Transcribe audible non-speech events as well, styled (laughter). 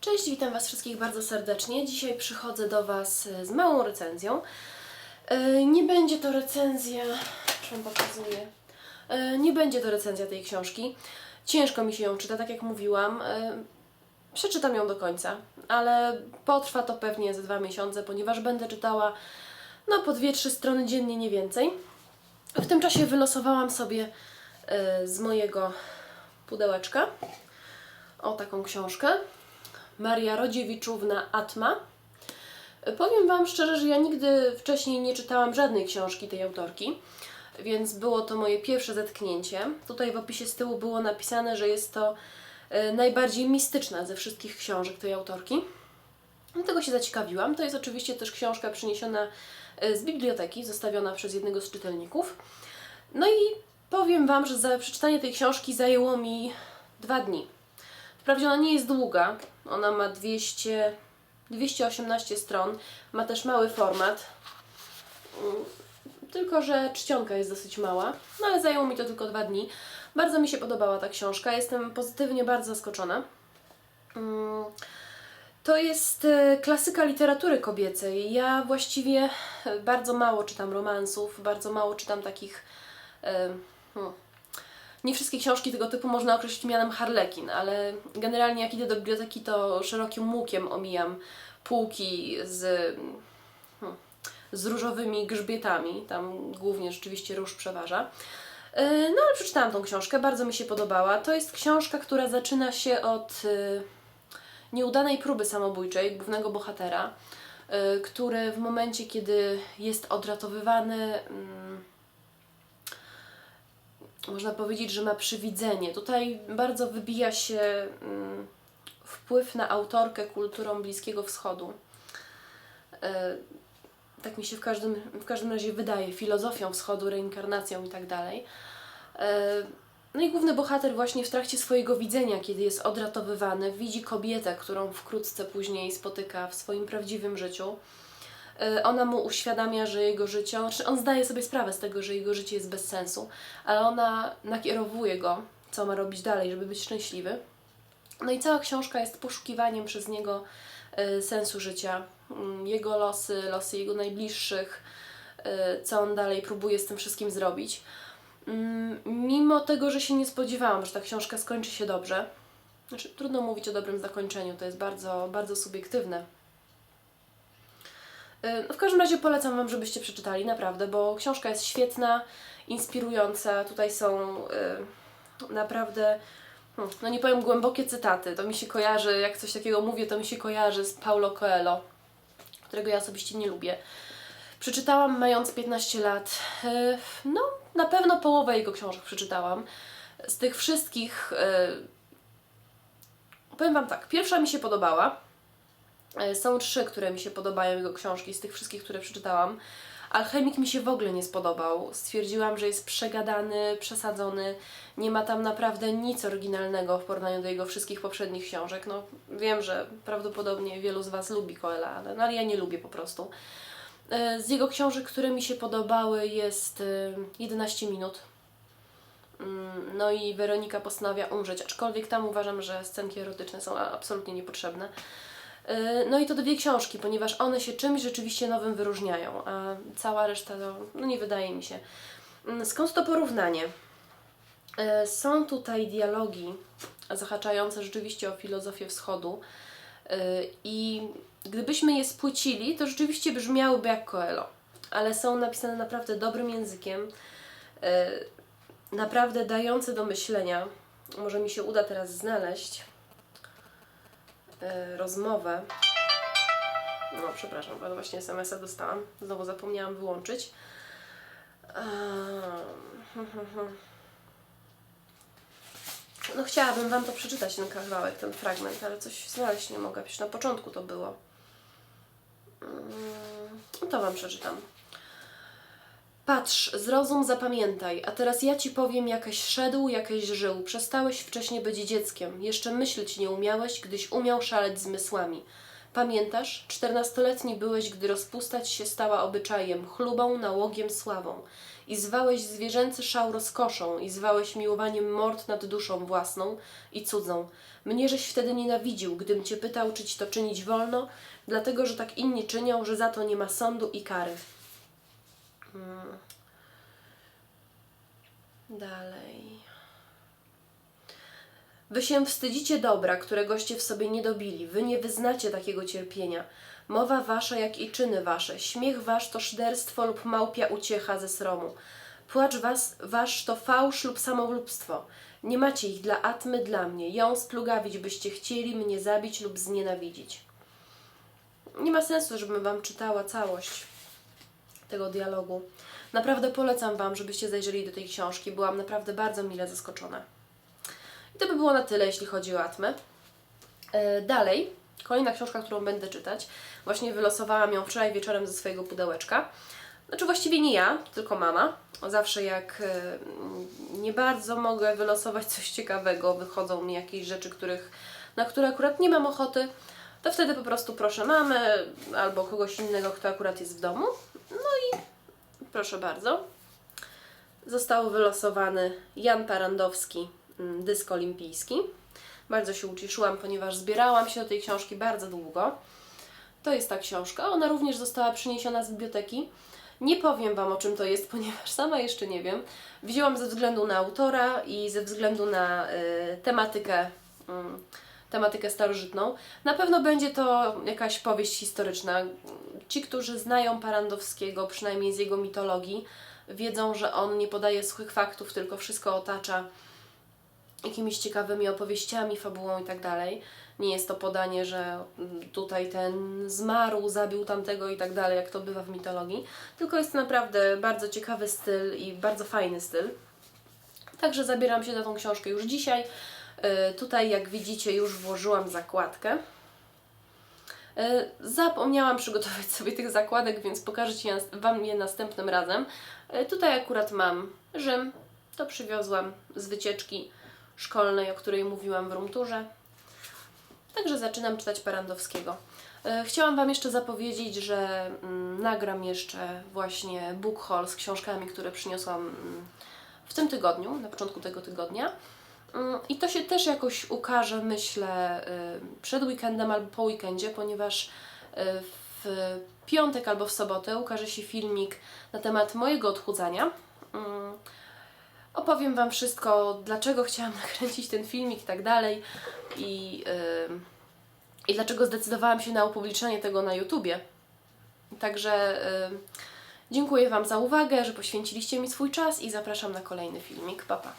Cześć, witam Was wszystkich bardzo serdecznie. Dzisiaj przychodzę do Was e, z małą recenzją. E, Nie będzie to recenzja, czy Wam pokazuję? E, Nie będzie to recenzja tej książki. Ciężko mi się ją czyta, tak jak mówiłam. Przeczytam ją do końca, ale potrwa to pewnie ze dwa miesiące, ponieważ będę czytała no po dwie, trzy strony dziennie, nie więcej. W tym czasie wylosowałam sobie z mojego pudełeczka o taką książkę. Maria Rodziewiczówna Atma. Powiem Wam szczerze, że ja nigdy wcześniej nie czytałam żadnej książki tej autorki, więc było to moje pierwsze zetknięcie. Tutaj w opisie z tyłu było napisane, że jest to e, najbardziej mistyczna ze wszystkich książek tej autorki. Dlatego się zaciekawiłam. To jest oczywiście też książka przyniesiona e, z biblioteki, zostawiona przez jednego z czytelników. No i powiem Wam, że przeczytanie tej książki zajęło mi dwa dni. Wprawdzie ona nie jest długa, ona ma 200, 218 stron, ma też mały format, Mm, tylko że czcionka jest dosyć mała, no ale zajęło mi to tylko dwa dni. Bardzo mi się podobała ta książka, jestem pozytywnie bardzo zaskoczona. Mm, To jest e, klasyka literatury kobiecej. Ja właściwie e, bardzo mało czytam romansów, bardzo mało czytam takich. e, hmm, nie wszystkie książki tego typu można określić mianem harlekin, ale generalnie jak idę do biblioteki, to szerokim łukiem omijam półki z, hmm, z różowymi grzbietami. Tam głównie rzeczywiście róż przeważa. E, No ale przeczytałam tą książkę, bardzo mi się podobała. To jest książka, która zaczyna się od e, nieudanej próby samobójczej głównego bohatera, e, który w momencie, kiedy jest odratowywany, mm, można powiedzieć, że ma przywidzenie. Tutaj bardzo wybija się mm, wpływ na autorkę kulturą Bliskiego Wschodu. E, tak mi się w każdym, w każdym razie wydaje, filozofią wschodu, reinkarnacją i tak dalej. E, No i główny bohater właśnie w trakcie swojego widzenia, kiedy jest odratowywany, widzi kobietę, którą wkrótce później spotyka w swoim prawdziwym życiu. E, Ona mu uświadamia, że jego życie, znaczy on zdaje sobie sprawę z tego, że jego życie jest bez sensu, ale ona nakierowuje go, co ma robić dalej, żeby być szczęśliwy. No i cała książka jest poszukiwaniem przez niego e, sensu życia, mm, jego losy, losy jego najbliższych, e, co on dalej próbuje z tym wszystkim zrobić. Mm, Mimo tego, że się nie spodziewałam, że ta książka skończy się dobrze, znaczy trudno mówić o dobrym zakończeniu, to jest bardzo, bardzo subiektywne. E, No w każdym razie polecam Wam, żebyście przeczytali, naprawdę, bo książka jest świetna, inspirująca. Tutaj są e, naprawdę, hmm, no nie powiem głębokie cytaty. To mi się kojarzy, jak coś takiego mówię, to mi się kojarzy z Paulo Coelho, którego ja osobiście nie lubię. Przeczytałam mając 15 lat. E, No, na pewno połowę jego książek przeczytałam. Z tych wszystkich, powiem Wam tak, pierwsza mi się podobała. E, Są trzy, które mi się podobają jego książki, z tych wszystkich, które przeczytałam. Alchemik mi się w ogóle nie spodobał. Stwierdziłam, że jest przegadany, przesadzony. Nie ma tam naprawdę nic oryginalnego w porównaniu do jego wszystkich poprzednich książek. No, wiem, że prawdopodobnie wielu z Was lubi Coela, ale, no, ale ja nie lubię po prostu. E, Z jego książek, które mi się podobały, jest e, 11 minut. Mm, No i Weronika postanawia umrzeć, aczkolwiek tam uważam, że scenki erotyczne są absolutnie niepotrzebne. No i to dwie książki, ponieważ one się czymś rzeczywiście nowym wyróżniają, a cała reszta to no nie wydaje mi się. Mm, Skąd to porównanie? Yy, Są tutaj dialogi zahaczające rzeczywiście o filozofię wschodu yy, i gdybyśmy je spłycili, to rzeczywiście brzmiałyby jak Coelho, ale są napisane naprawdę dobrym językiem, yy, naprawdę dające do myślenia. Może mi się uda teraz znaleźć e, rozmowę. No, przepraszam, ale właśnie SMS-a dostałam. Znowu zapomniałam wyłączyć. Ehm, No, chciałabym Wam to przeczytać, ten kawałek, ten fragment, ale coś znaleźć nie mogę. Przecież na początku to było. Mm, No to Wam przeczytam. Patrz, zrozum, zapamiętaj, a teraz ja ci powiem, jakaś szedł, jakaś żył. Przestałeś wcześniej być dzieckiem, jeszcze myśleć nie umiałeś, gdyś umiał szaleć zmysłami. Pamiętasz, czternastoletni byłeś, gdy rozpustać się stała obyczajem, chlubą, nałogiem, sławą. I zwałeś zwierzęcy szał rozkoszą, i zwałeś miłowaniem mord nad duszą własną i cudzą. Mnie żeś wtedy nienawidził, gdym cię pytał, czy ci to czynić wolno, dlatego, że tak inni czynią, że za to nie ma sądu i kary. Mm. Dalej. Wy się wstydzicie dobra, któregoście w sobie nie dobili. Wy nie wyznacie takiego cierpienia. Mowa wasza, jak i czyny wasze. Śmiech wasz to szyderstwo lub małpia uciecha ze sromu. Płacz was, wasz to fałsz lub samolubstwo. Nie macie ich dla atmy, dla mnie. Ją splugawić byście chcieli, mnie zabić lub znienawidzić. Nie ma sensu, żebym wam czytała całość tego dialogu. Naprawdę polecam wam, żebyście zajrzeli do tej książki. Byłam naprawdę bardzo mile zaskoczona. I to by było na tyle, jeśli chodzi o Atmę. E, dalej, kolejna książka, którą będę czytać. Właśnie wylosowałam ją wczoraj wieczorem ze swojego pudełeczka. Znaczy właściwie nie ja, tylko mama. Zawsze jak e, nie bardzo mogę wylosować (laughs) coś ciekawego, wychodzą mi jakieś rzeczy, których, na które akurat nie mam ochoty, to wtedy po prostu proszę mamę albo kogoś innego, kto akurat jest w domu. Proszę bardzo. Został wylosowany Jan Parandowski, mm, dysk olimpijski. Bardzo się ucieszyłam, ponieważ zbierałam się do tej książki bardzo długo. To jest ta książka. Ona również została przyniesiona z biblioteki. Nie powiem Wam o czym to jest, (laughs) ponieważ sama jeszcze nie wiem. Wzięłam ze względu na autora i ze względu na y, tematykę, mm, tematykę starożytną. Na pewno będzie to jakaś powieść historyczna. Ci, którzy znają Parandowskiego, przynajmniej z jego mitologii, wiedzą, że on nie podaje suchych faktów, tylko wszystko otacza jakimiś ciekawymi opowieściami, fabułą i tak dalej. Nie jest to podanie, że tutaj ten zmarł, zabił tamtego i tak dalej, jak to bywa w mitologii, tylko jest to naprawdę bardzo ciekawy styl i bardzo fajny styl. Także zabieram się za tą książkę już dzisiaj. Yy, Tutaj, jak widzicie, już włożyłam zakładkę. Yy, Zapomniałam przygotować sobie tych zakładek, więc pokażę Ci Wam je następnym razem. Yy, Tutaj akurat mam Rzym, to przywiozłam z wycieczki szkolnej, o której mówiłam w Rumturze. Także zaczynam czytać Parandowskiego. E, Chciałam Wam jeszcze zapowiedzieć, że mm, nagram jeszcze właśnie book haul z książkami, które przyniosłam mm, w tym tygodniu, na początku tego tygodnia. Mm, I to się też jakoś ukaże, myślę, y, przed weekendem albo po weekendzie, ponieważ y, w piątek albo w sobotę ukaże się filmik na temat mojego odchudzania. Mm, Opowiem Wam wszystko, dlaczego chciałam (laughs) nakręcić ten filmik i tak dalej i, i dlaczego zdecydowałam się na upublicznienie tego na YouTubie. Także dziękuję Wam za uwagę, że poświęciliście mi swój czas i zapraszam na kolejny filmik. Pa, pa.